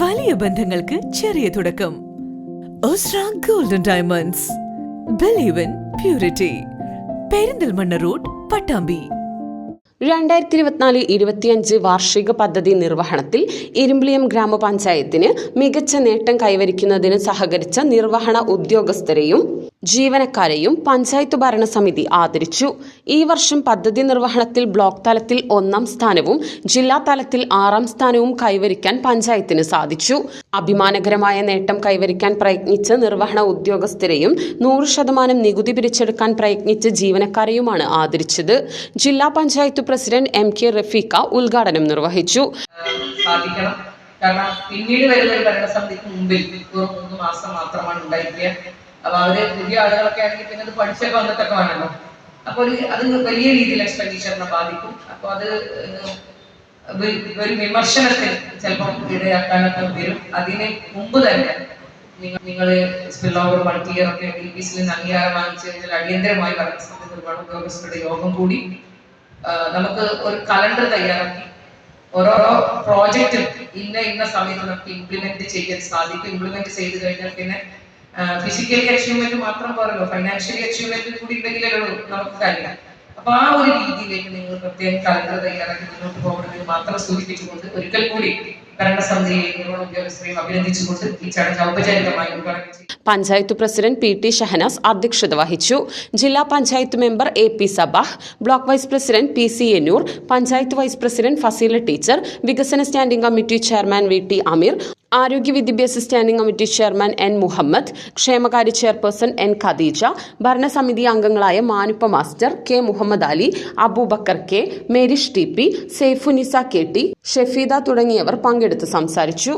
വലിയ ബന്ധങ്ങൾക്ക് ചെറിയ തുടക്കം. Golden diamonds believe in purity Perinthalmanna road Pattambi. രണ്ടായിരത്തി ഇരുപത്തിനാല് ഇരുപത്തിയഞ്ച് വാർഷിക പദ്ധതി നിർവഹണത്തിൽ ഇരുമ്പിളിയം ഗ്രാമപഞ്ചായത്തിന് മികച്ച നേട്ടം കൈവരിക്കുന്നതിന് സഹകരിച്ച നിർവഹണ ഉദ്യോഗസ്ഥരെയും ജീവനക്കാരെയും പഞ്ചായത്ത് ഭരണസമിതി ആദരിച്ചു. ഈ വർഷം പദ്ധതി നിർവഹണത്തിൽ ബ്ലോക്ക് തലത്തിൽ ഒന്നാം സ്ഥാനവും ജില്ലാ തലത്തിൽ ആറാം സ്ഥാനവും കൈവരിക്കാൻ പഞ്ചായത്തിന് സാധിച്ചു. അഭിമാനകരമായ നേട്ടം കൈവരിക്കാൻ പ്രയത്നിച്ച നിർവഹണ ഉദ്യോഗസ്ഥരെയും നൂറ് ശതമാനം നികുതി പിരിച്ചെടുക്കാൻ പ്രയത്നിച്ച ജീവനക്കാരെയുമാണ് ആദരിച്ചത്. ജില്ലാ panchayat president M K Rafeeq ഉദ്ഘാടനം നിർവഹിച്ചു. കാരണം പിന്നീട് വരുന്ന ഒരു ഭരണസമിതിക്ക് മുമ്പിൽ ഒരു മൂന്ന് മാസം മാത്രമാണ് ഉണ്ടായിരിക്കുക. അപ്പൊ അവർ പുതിയ ആളുകളൊക്കെ ആണെങ്കിൽ പിന്നെ അത് പഠിച്ചൊക്കെ വന്നിട്ടൊക്കെ വേണമല്ലോ അപ്പൊ ഒരു അത് വലിയ രീതിയിൽ എക്സ്പെൻഡിച്ചറിനെ ബാധിക്കും. അപ്പൊ അത് ഒരു- വിമർശനത്തിൽ ചിലപ്പം ഇടയാക്കാനൊക്കെ വരും. അതിന് മുമ്പ് തന്നെ നിങ്ങൾ നിങ്ങൾ സ്പിൽ ഓവർ ഇയർ ഒക്കെ ഡി പി സിയിൽ അംഗീകാരം വാങ്ങിച്ചു കഴിഞ്ഞാൽ അടിയന്തരമായി വരുന്ന സമയത്ത് ഒരുപാട് ഉദ്യോഗസ്ഥരുടെ യോഗം കൂടി നമുക്ക് ഒരു കലണ്ടർ തയ്യാറാക്കി ഓരോരോ പ്രോജക്റ്റും ഇന്ന ഇന്ന സമയത്ത് നമുക്ക് ഇംപ്ലിമെന്റ് ചെയ്യാൻ സാധിക്കും. ഇംപ്ലിമെന്റ് ചെയ്ത് കഴിഞ്ഞാൽ പിന്നെ ഫിസിക്കലി അച്ചീവ്മെന്റ് മാത്രം പോരല്ലോ. ഫൈനാൻഷ്യലി അച്ചീവ്മെന്റ് കൂടി ഉണ്ടെങ്കിലല്ലോ നമുക്ക് കാര്യം അപ്പൊ ആ ഒരു രീതിയിലേക്ക് നിങ്ങൾ പ്രത്യേകം കലണ്ടർ തയ്യാറാക്കി മുന്നോട്ട് പോകണമെന്ന് മാത്രം സൂചിപ്പിച്ചുകൊണ്ട് ഒരിക്കൽ കൂടി ഭരണസമിതിയെയും ഉദ്യോഗസ്ഥരെയും അഭിനന്ദിച്ചുകൊണ്ട് ഈ ചടങ്ങ് ഔപചാരികമായി ഉദ്ഘാടനം ചെയ്യും panchayat president P T Shahnas അധ്യക്ഷത വഹിച്ചു. ജില്ലാ panchayat member A P Sabah block vice president P C Ennoor panchayat vice president Faseela teacher വികസന standing committee chairman V T Ameer ആരോഗ്യ വിദ്യാഭ്യാസ standing committee chairman N Muhammad ക്ഷേമകാര്യ chairperson N Khadeeja ഭരണസമിതി അംഗങ്ങളായ Manuppa master K Muhammad Ali Abubakar K Merish T P Saifunnisa K T Shefeeda തുടങ്ങിയവർ പങ്കെടുത്ത് സംസാരിച്ചു.